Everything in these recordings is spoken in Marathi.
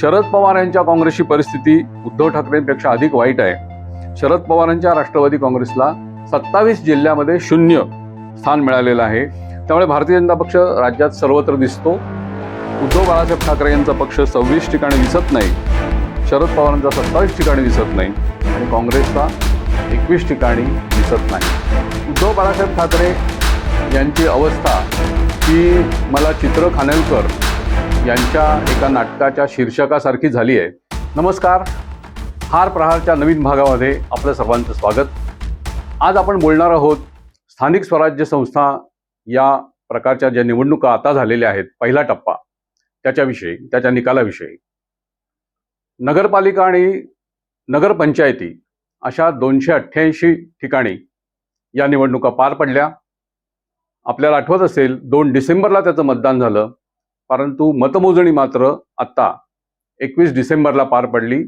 शरद पवार यांच्या काँग्रेसची परिस्थिती उद्धव ठाकरेंपेक्षा अधिक वाईट आहे. शरद पवारांच्या राष्ट्रवादी काँग्रेसला सत्तावीस जिल्ह्यामध्ये शून्य स्थान मिळालेलं आहे. त्यामुळे भारतीय जनता पक्ष राज्यात सर्वत्र दिसतो. उद्धव बाळासाहेब ठाकरे यांचा पक्ष सव्वीस ठिकाणी दिसत नाही. शरद पवारांचा सत्तावीस ठिकाणी दिसत नाही आणि काँग्रेसचा एकवीस ठिकाणी दिसत नाही. उद्धव बाळासाहेब ठाकरे यांची अवस्था ही मला चित्र खानेलकर यांच्या एका नाटकाच्या शीर्षकासारखी झाली आहे नमस्कार. हार प्रहारच्या नवीन भागामध्ये आपलं सर्वांचं स्वागत. आज आपण बोलणार आहोत स्थानिक स्वराज्य संस्था या प्रकारच्या ज्या निवडणुका आता झालेल्या आहेत पहिला टप्पा त्याच्याविषयी त्याच्या निकालाविषयी. नगरपालिका आणि नगरपंचायती अशा दोनशे अठ्ठ्याऐंशी ठिकाणी या निवडणुका पार पडल्या. आपल्याला आठवत असेल दोन डिसेंबरला त्याचं मतदान झालं. परंतु मतमोजणी मात्र आत्ता एकवीस डिसेंबरला पार पडली.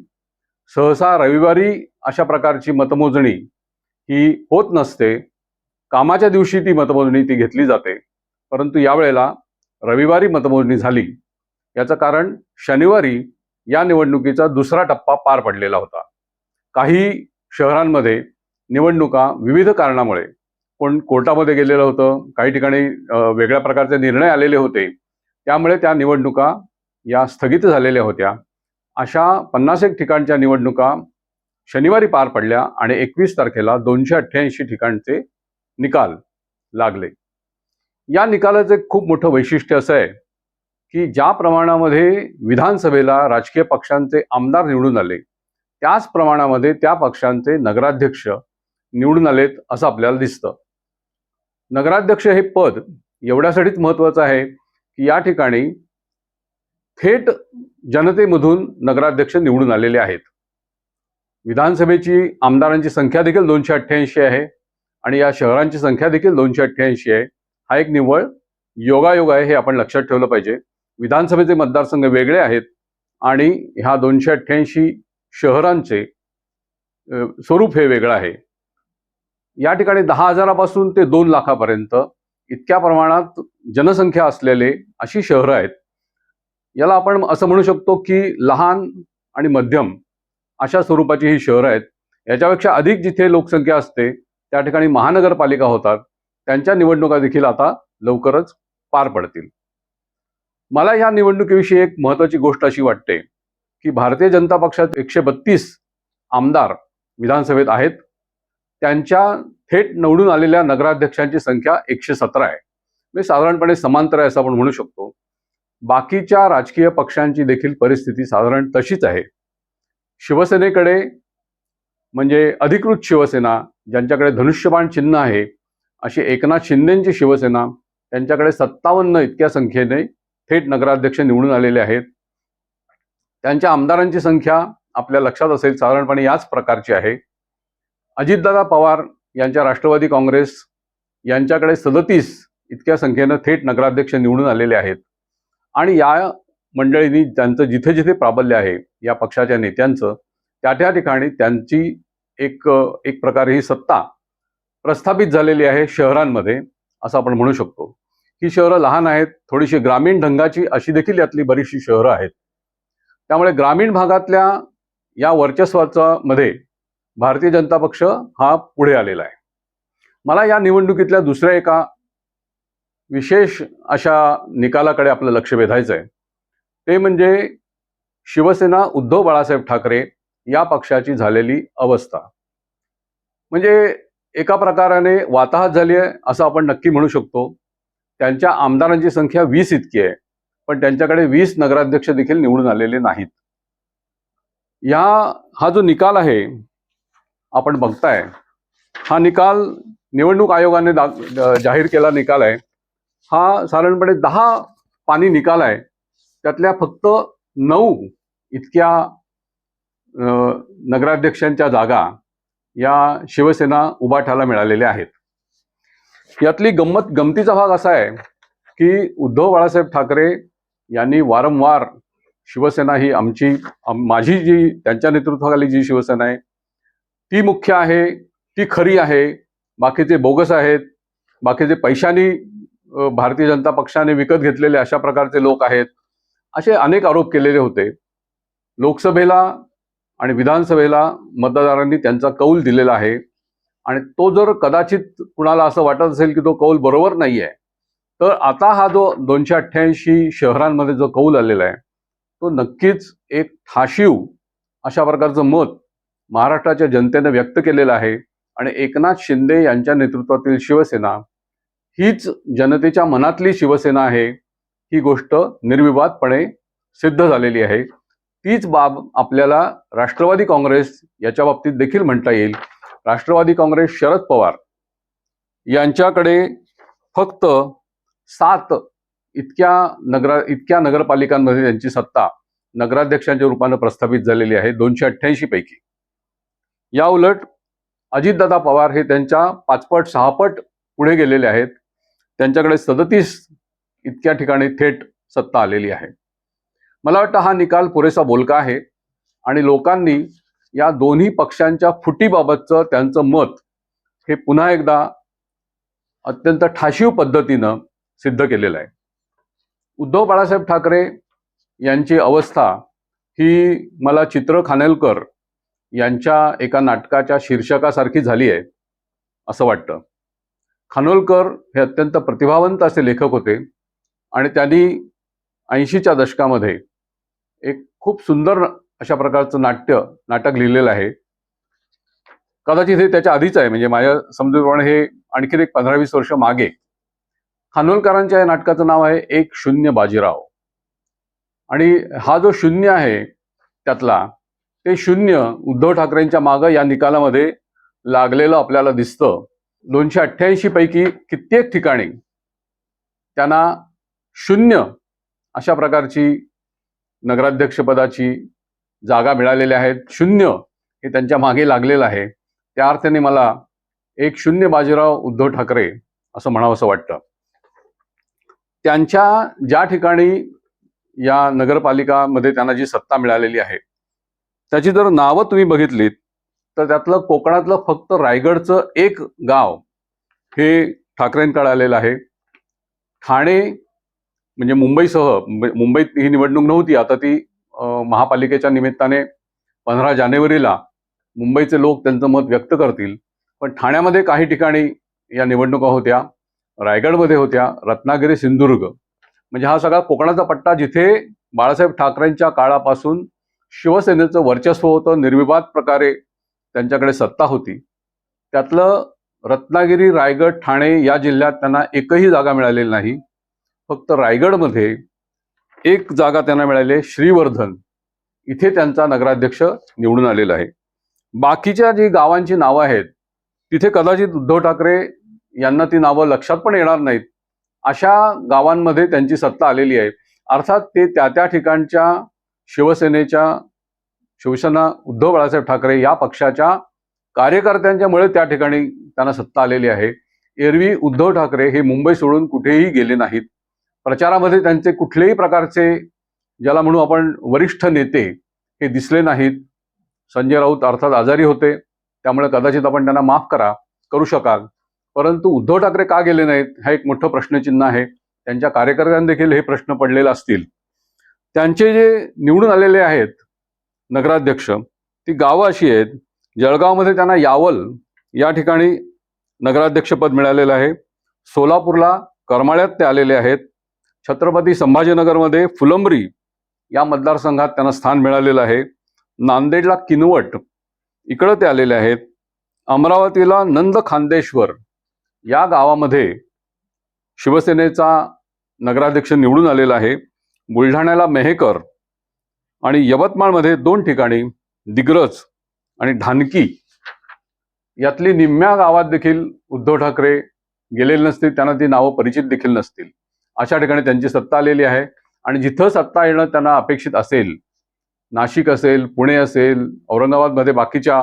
सहसा रविवारी अशा प्रकारची मतमोजणी ही होत नसते. कामाच्या दिवशी ती मतमोजणी ती घेतली जाते. परंतु यावेळेला रविवारी मतमोजणी झाली. याचं कारण शनिवारी या निवडणुकीचा दुसरा टप्पा पार पडलेला होता. काही शहरांमध्ये निवडणुका विविध कारणामुळे कोण कोर्टामध्ये गेलेलं होतं काही ठिकाणी वेगळ्या प्रकारचे निर्णय आलेले होते. त्यामुळे त्या निवडणुका या स्थगित झालेल्या होत्या. अशा पन्नास एक ठिकाणच्या निवडणुका शनिवारी पार पडल्या आणि एकवीस तारखेला दोनशे अठ्ठ्याऐंशी ठिकाणचे निकाल लागले. या निकालाचं एक खूप मोठं वैशिष्ट्य असं आहे की ज्या प्रमाणामध्ये विधानसभेला राजकीय पक्षांचे आमदार निवडून आले त्याच प्रमाणामध्ये त्या पक्षांचे नगराध्यक्ष निवडून आलेत असं आपल्याला दिसतं. नगराध्यक्ष हे पद एवढ्यासाठीच महत्वाचं आहे की या ठिकाणी थेट जनतेमधून नगराध्यक्ष निवडून आलेले आहेत. विधानसभेची आमदारांची संख्या देखील दोनशे अठ्ठ्याऐंशी आहे आणि या शहरांची संख्या देखील दोनशे अठ्ठ्याऐंशी आहे. हा एक निव्वळ योगायोग आहे हे आपण लक्षात ठेवलं पाहिजे. विधानसभेचे मतदारसंघ वेगळे आहेत आणि ह्या दोनशे अठ्ठ्याऐंशी शहरांचे स्वरूप हे वेगळं आहे. या ठिकाणी दहा हजारापासून ते दोन लाखापर्यंत इतक्या प्रमाणात जनसंख्या असलेले अशी शहरं आहेत याला आपण असं म्हणू शकतो की लहान आणि मध्यम अशा स्वरूपाची ही शहरं आहेत. याच्यापेक्षा अधिक जिथे लोकसंख्या असते त्या ठिकाणी महानगरपालिका होतात. त्यांच्या निवडणुका देखील आता लवकरच पार पडतील. मला या निवडणुकीविषयी एक महत्त्वाची गोष्ट अशी वाटते की भारतीय जनता पक्षात एकशे बत्तीस आमदार विधानसभेत आहेत. त्यांच्या थेट निवडून आलेल्या नगराध्यक्षांची संख्या एकशे सतरा आहे. म्हणजे साधारणपणे समांतर आहे असं आपण म्हणू शकतो. बाकीच्या राजकीय पक्षांची देखील परिस्थिती साधारण तशीच आहे. शिवसेनेकडे म्हणजे अधिकृत शिवसेना ज्यांच्याकडे धनुष्यबाण चिन्ह आहे अशी एकनाथ शिंदेची शिवसेना त्यांच्याकडे सत्तावन्न इतक्या संख्येने थेट नगराध्यक्ष निवडून आलेले आहेत. त्यांच्या आमदारांची संख्या आपल्या लक्षात असेल साधारणपणे याच प्रकारची आहे. अजितदादा पवार यांच्या राष्ट्रवादी काँग्रेस यांच्याकडे सदतीस इतक्या संख्येनं थेट नगराध्यक्ष निवडून आलेले आहेत. आणि या मंडळींनी त्यांचं जिथे जिथे प्राबल्य आहे या पक्षाच्या नेत्यांचं त्या त्या ठिकाणी त्यांची एक एक प्रकारे ही सत्ता प्रस्थापित झालेली आहे शहरांमध्ये असं आपण म्हणू शकतो. ही शहरं लहान आहेत थोडीशी ग्रामीण ढंगाची अशी देखील यातली बरीचशी शहरं आहेत. त्यामुळे ग्रामीण भागातल्या या वर्चस्वाचा मध्ये भारतीय जनता पक्ष हा पुढे आलेला आहे. मला या निवडणुकीतल्या दुसऱ्या एका विशेष अशा निकालाकडे आपलं लक्ष वेधायचं आहे. ते म्हणजे शिवसेना उद्धव बाळासाहेब ठाकरे या पक्षाची झालेली अवस्था. म्हणजे एका प्रकाराने वाताहत झाली आहे असं आपण नक्की म्हणू शकतो. त्यांच्या आमदारांची संख्या वीस इतकी आहे पण त्यांच्याकडे वीस नगराध्यक्ष देखील निवडून आलेले नाहीत. या हा जो निकाल आहे आपण बघताय हा निकाल निवडणूक आयोगाने दा जाहीर केला निकाल आहे. हा साधारणपणे दहा पाणी निकाल आहे. त्यातल्या फक्त नऊ इतक्या नगराध्यक्षांच्या जागा या शिवसेना उभाठाला मिळालेल्या आहेत. यातली गंमत गमतीचा भाग असा आहे की उद्धव बाळासाहेब ठाकरे यांनी वारंवार शिवसेना ही आमची आम- माझी जी त्यांच्या नेतृत्वाखाली जी शिवसेना आहे ती मुख्य आहे ती खरी आहे बाकीचे बोगस आहेत बाकीचे पैशानी भारतीय जनता पक्षाने विकत घेतलेले अशा प्रकारचे लोक आहेत असे अनेक आरोप केलेले होते. लोकसभेला आणि विधानसभेला मतदारांनी त्यांचा कौल दिलेला आहे आणि तो जर कदाचित कुणाला असं वाटत असेल की तो कौल बरोबर नाही आहे तर आता हा जो दोनशे अठ्ठ्याऐंशी शहरांमध्ये जो कौल आलेला आहे तो नक्कीच एक ठाशीव अशा प्रकारचं मत महाराष्ट्राच्या जनतेनं व्यक्त केलेलं आहे. आणि एकनाथ शिंदे यांच्या नेतृत्वातील शिवसेना हीच जनतेच्या मनातली शिवसेना आहे. ही गोष्ट निर्विवादपणे सिद्ध झालेली आहे. तीच बाब आपल्याला राष्ट्रवादी काँग्रेस याच्या बाबतीत देखील म्हणता येईल. राष्ट्रवादी काँग्रेस शरद पवार यांच्याकडे फक्त सात इतक्या नगरा इतक्या नगरपालिकांमध्ये त्यांची सत्ता नगराध्यक्षांच्या रूपानं प्रस्थापित झालेली आहे. दोनशे अठ्ठ्याऐंशी पैकी. या उलट अजितदादा पवार हे त्यांच्या पाचपट सहापट पुढे गेलेले आहेत. त्यांच्याकडे सदतीस इतक्या ठिकाणी थेट सत्ता आलेली आहे. मला वाटतं हा निकाल पुरेसा बोलका आहे आणि लोकांनी या दोन्ही पक्षांच्या फुटीबाबतचं त्यांचं मत हे पुन्हा एकदा अत्यंत ठाशीव पद्धतीनं सिद्ध केलेलं आहे. उद्धव बाळासाहेब ठाकरे यांची अवस्था ही मला चित्र खानेलकर यांच्या एका नाटकाच्या शीर्षकासारखी झाली आहे असं वाटतं. खानोलकर हे अत्यंत प्रतिभावंत असे लेखक होते आणि त्यांनी ऐंशीच्या दशकामध्ये एक खूप सुंदर अशा प्रकारचं नाट्य नाटक लिहिलेलं आहे. कदाचित हे त्याच्या आधीच आहे म्हणजे माझ्या समजुप्रमाणे हे आणखीन एक पंधरा वीस वर्ष मागे. खानोलकरांच्या या नाटकाचं नाव आहे एक शून्य बाजीराव. आणि हा जो शून्य आहे त्यातला ते शून्य उद्धव ठाकरेंच्या मागं या निकालामध्ये लागलेलं आपल्याला दिसतं. दोनशे अठ्ठ्याऐंशी पैकी कित्येक ठिकाणी त्यांना शून्य अशा प्रकारची नगराध्यक्षपदाची जागा मिळालेल्या आहेत. शून्य हे त्यांच्या मागे लागलेलं आहे. त्या अर्थाने मला एक शून्य बाजीराव उद्धव ठाकरे असं म्हणावंसं वाटतं. त्यांच्या ज्या ठिकाणी या नगरपालिकामध्ये त्यांना जी सत्ता मिळालेली आहे त्याची जर नावं तुम्ही बघितलीत तर त्यातलं कोकणातलं फक्त रायगडचं एक गाव हे ठाकरेंकडे आलेलं आहे. ठाणे म्हणजे मुंबईसह मुंबईत ही निवडणूक नव्हती. आता ती महापालिकेच्या निमित्ताने पंधरा जानेवारीला मुंबईचे लोक त्यांचं मत व्यक्त करतील. पण ठाण्यामध्ये काही ठिकाणी या निवडणुका होत्या. रायगडमध्ये होत्या. रत्नागिरी सिंधुदुर्ग. म्हणजे हा सगळा कोकणाचा पट्टा जिथे बाळासाहेब ठाकरेंच्या काळापासून शिवसेनेचं वर्चस्व होतं निर्विवाद प्रकारे त्यांच्याकडे सत्ता होती. त्यातलं रत्नागिरी रायगड ठाणे या जिल्ह्यात त्यांना एकही जागा मिळालेली नाही. फक्त रायगडमध्ये एक जागा त्यांना मिळाली आहे, श्रीवर्धन. इथे त्यांचा नगराध्यक्ष निवडून आलेला आहे. बाकीच्या जी गावांची नावं आहेत तिथे कदाचित उद्धव ठाकरे यांना ती नावं लक्षात पण येणार नाहीत. अशा गावांमध्ये त्यांची सत्ता आलेली आहे. अर्थात ते त्या त्या ठिकाणच्या शिवसेनेच्या शिवसेना उद्धव बाळासाहेब ठाकरे या पक्षाच्या कार्यकर्त्यांच्यामुळे त्या ठिकाणी त्यांना सत्ता आलेली आहे. एरवी उद्धव ठाकरे हे मुंबई सोडून कुठेही गेले नाहीत. प्रचारामध्ये त्यांचे कुठलेही प्रकारचे ज्याला म्हणू आपण वरिष्ठ नेते हे दिसले नाहीत. संजय राऊत अर्थात आजारी होते. त्यामुळे कदाचित आपण त्यांना माफ करा करू शकाल. परंतु उद्धव ठाकरे का गेले नाहीत हा एक मोठं प्रश्नचिन्ह आहे. त्यांच्या कार्यकर्त्यांदेखील हे प्रश्न पडलेले असतील. त्यांचे जे निवडून आलेले आहेत नगराध्यक्ष ती गावं अशी आहेत जळगावमध्ये त्यांना यावल या ठिकाणी नगराध्यक्षपद मिळालेलं आहे. सोलापूरला करमाळ्यात ते आलेले आहेत. छत्रपती संभाजीनगरमध्ये फुलंब्री या मतदारसंघात त्यांना स्थान मिळालेलं आहे. नांदेडला किनवट इकडं ते आलेले आहेत. अमरावतीला नंद खांदेश्वर या गावामध्ये शिवसेनेचा नगराध्यक्ष निवडून आलेला आहे. बुलढाण्याला मेहेकर आणि यवतमाळमध्ये दोन ठिकाणी दिग्रज आणि ढानकी यातली निम्म्या गावात देखील उद्धव ठाकरे गेलेले नसतील त्यांना ती नावं परिचित देखील नसतील. अशा ठिकाणी त्यांची सत्ता आलेली आहे. आणि जिथं सत्ता येणं त्यांना अपेक्षित असेल नाशिक असेल पुणे असेल औरंगाबादमध्ये बाकीच्या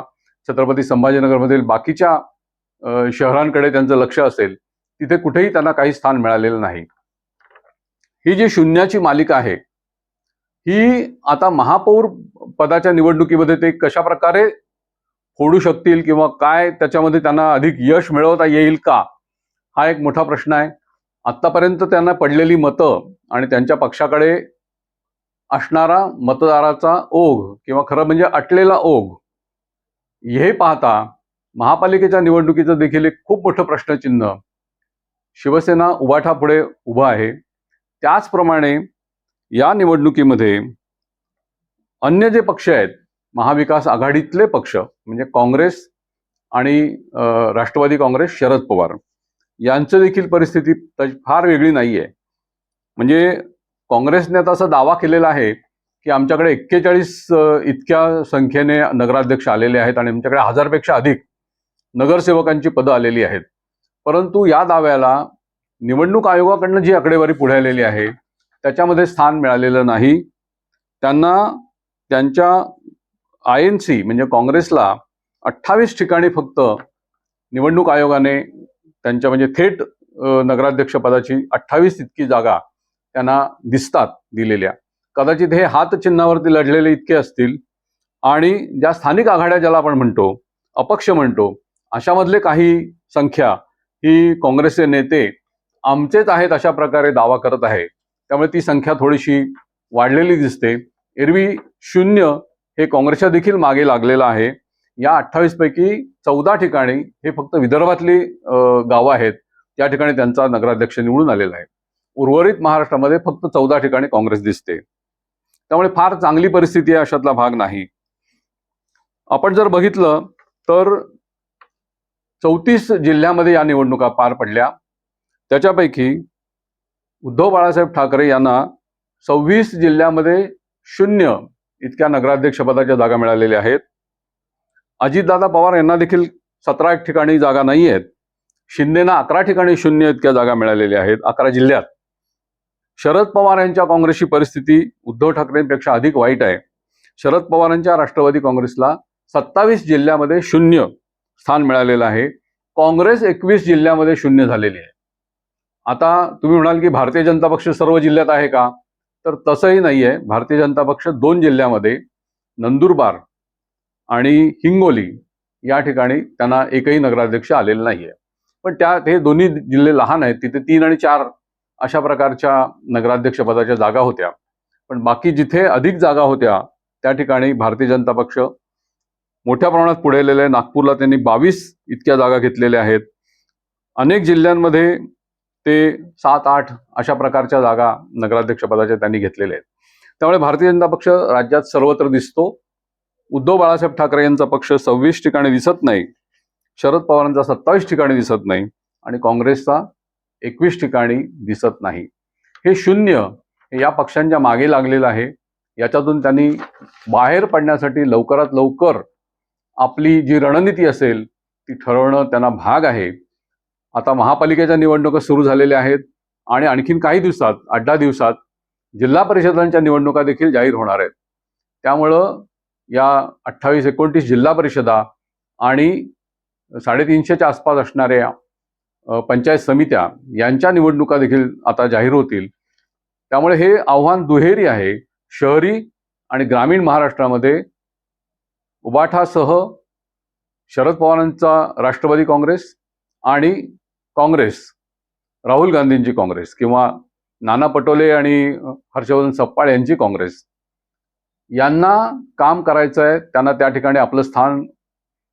छत्रपती संभाजीनगरमधील बाकीच्या शहरांकडे त्यांचं लक्ष असेल तिथे कुठेही त्यांना काही स्थान मिळालेलं नाही. ही जी शून्याची मालिका आहे ही आता महापौर पदाच्या निवडणुकीमध्ये ते कशा प्रकारे फोडू शकतील किंवा काय त्याच्यामध्ये त्यांना अधिक यश मिळवता येईल का हा एक मोठा प्रश्न आहे. आत्तापर्यंत त्यांना पडलेली मतं आणि त्यांच्या पक्षाकडे असणारा मतदाराचा ओघ किंवा खरं म्हणजे अटलेला ओघ हे पाहता महापालिकेच्या निवडणुकीचं देखील एक खूप मोठं प्रश्नचिन्ह. शिवसेना उभाठा पुढे उभं आहे. त्याचप्रमाणे या निवडणुकीमध्ये अन्य जे पक्ष आहेत महाविकास आघाडीतले पक्ष म्हणजे काँग्रेस आणि राष्ट्रवादी काँग्रेस शरद पवार यांचं देखील परिस्थिती फार वेगळी नाही आहे म्हणजे काँग्रेसने आता असा दावा केलेला आहे की आमच्याकडे एक्केचाळीस इतक्या संख्येने नगराध्यक्ष आलेले आहेत आणि आमच्याकडे हजारपेक्षा अधिक नगरसेवकांची पदं आलेली आहेत. परंतु या दाव्याला निवडणूक आयोगाकडनं जी आकडेवारी पुढे आलेली आहे त्याच्यामध्ये स्थान मिळालेलं नाही. त्यांना त्यांच्या आय एन सी म्हणजे काँग्रेसला अठ्ठावीस ठिकाणी फक्त निवडणूक आयोगाने त्यांच्या म्हणजे थेट नगराध्यक्षपदाची नगराध्यक्ष पदाची अठ्ठावीस इतकी जागा त्यांना दिसतात दिलेल्या. कदाचित हे हातचिन्हावरती लढलेले इतके असतील. आणि ज्या स्थानिक आघाड्या ज्याला आपण म्हणतो अपक्ष म्हणतो अशामधले काही संख्या ही काँग्रेसचे नेते आमचेच आहेत अशा प्रकारे दावा करत आहे. त्यामुळे ती संख्या थोडीशी वाढलेली दिसते. एरवी शून्य हे काँग्रेसच्या देखील मागे लागलेलं आहे. या अठ्ठावीस पैकी चौदा ठिकाणी हे फक्त विदर्भातली गावं आहेत. त्या ठिकाणी त्यांचा नगराध्यक्ष निवडून आलेला आहे. उर्वरित महाराष्ट्रामध्ये फक्त चौदा ठिकाणी काँग्रेस दिसते. त्यामुळे फार चांगली परिस्थिती आहे अशातला भाग नाही. आपण जर बघितलं तर चौतीस जिल्ह्यामध्ये या निवडणुका पार पडल्या. त्याच्यापैकी उद्धव बाळासाहेब ठाकरे यांना सव्वीस जिल्ह्यामध्ये शून्य इतक्या नगराध्यक्षपदाच्या जागा मिळालेल्या आहेत. अजितदादा पवार यांना देखील सतरा ठिकाणी जागा नाही आहेत. शिंदेना अकरा ठिकाणी शून्य इतक्या जागा मिळालेल्या आहेत अकरा जिल्ह्यात. शरद पवार यांच्या काँग्रेसची परिस्थिती उद्धव ठाकरेंपेक्षा अधिक वाईट आहे. शरद पवारांच्या राष्ट्रवादी काँग्रेसला सत्तावीस जिल्ह्यामध्ये शून्य स्थान मिळालेलं आहे. काँग्रेस एकवीस जिल्ह्यामध्ये शून्य झालेली आहे. आता तुम्ही म्हणाल की भारतीय जनता पक्ष सर्व जिल्ह्यात आहे का? तर तसंही नाही आहे भारतीय जनता पक्ष दोन जिल्ह्यामध्ये नंदुरबार आणि हिंगोली या ठिकाणी त्यांना एकही नगराध्यक्ष आलेला नाही आहे पण त्या हे दोन्ही जिल्हे लहान आहेत. तिथे तीन आणि चार अशा प्रकारच्या नगराध्यक्षपदाच्या जागा होत्या. पण बाकी जिथे अधिक जागा होत्या त्या ठिकाणी भारतीय जनता पक्ष मोठ्या प्रमाणात पुढे आहे. नागपूरला त्यांनी बावीस इतक्या जागा घेतलेल्या आहेत. अनेक जिल्ह्यांमध्ये ते सात आठ अशा प्रकारच्या जागा नगराध्यक्षपदाच्या त्यांनी घेतलेल्या आहेत. त्यामुळे भारतीय जनता पक्ष राज्यात सर्वत्र दिसतो. उद्धव बाळासाहेब ठाकरे यांचा पक्ष सव्वीस ठिकाणी दिसत नाही. शरद पवारांचा सत्तावीस ठिकाणी दिसत नाही आणि काँग्रेसचा एकवीस ठिकाणी दिसत नाही. हे शून्य हे या पक्षांच्या मागे लागलेलं आहे. याच्यातून त्यांनी बाहेर पडण्यासाठी लवकरात लवकर आपली जी रणनीती असेल ती ठरवणं त्यांना भाग आहे. आता महापालिकेच्या निवडणुका सुरू झालेल्या आहेत आणि आणखीन काही दिवसात आठ दहा दिवसात जिल्हा परिषदांच्या निवडणुका देखील जाहीर होणार आहेत. त्यामुळं या अठ्ठावीस एकोणतीस जिल्हा परिषदा आणि साडेतीनशेच्या आसपास असणाऱ्या पंचायत समित्या यांच्या निवडणुका देखील आता जाहीर होतील. त्यामुळे हे आव्हान दुहेरी आहे. शहरी आणि ग्रामीण महाराष्ट्रामध्ये उबाठासह शरद पवारांचा राष्ट्रवादी काँग्रेस आणि काँग्रेस राहुल गांधींची काँग्रेस किंवा नाना पटोले आणि हर्षवर्धन सप्पाळ यांची काँग्रेस यांना काम करायचं आहे त्यांना त्या ठिकाणी आपलं स्थान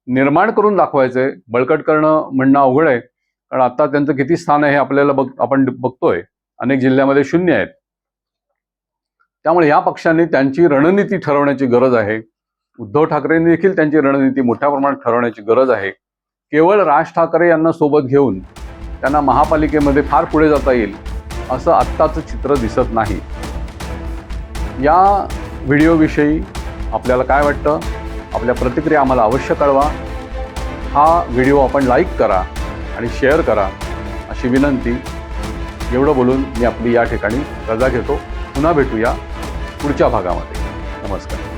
निर्माण करून दाखवायचं आहे बळकट करणं म्हणणं अवघड आहे. कारण आता त्यांचं किती स्थान आहे हे आपल्याला बघ आपण बघतोय. अनेक जिल्ह्यामध्ये शून्य आहेत. त्यामुळे या पक्षांनी त्यांची रणनीती ठरवण्याची गरज आहे. उद्धव ठाकरेंनी देखील त्यांची रणनीती मोठ्या प्रमाणात ठरवण्याची गरज आहे. केवळ राज ठाकरे यांना सोबत घेऊन त्यांना महापालिकेमध्ये फार पुढे जाता येईल असं आत्ताचं चित्र दिसत नाही. या व्हिडिओविषयी आपल्याला काय वाटतं? आपल्या प्रतिक्रिया आम्हाला अवश्य कळवा. हा व्हिडिओ आपण लाईक करा आणि शेअर करा अशी विनंती. एवढं बोलून मी आपली या ठिकाणी रजा घेतो. पुन्हा भेटूया पुढच्या भागामध्ये. नमस्कार.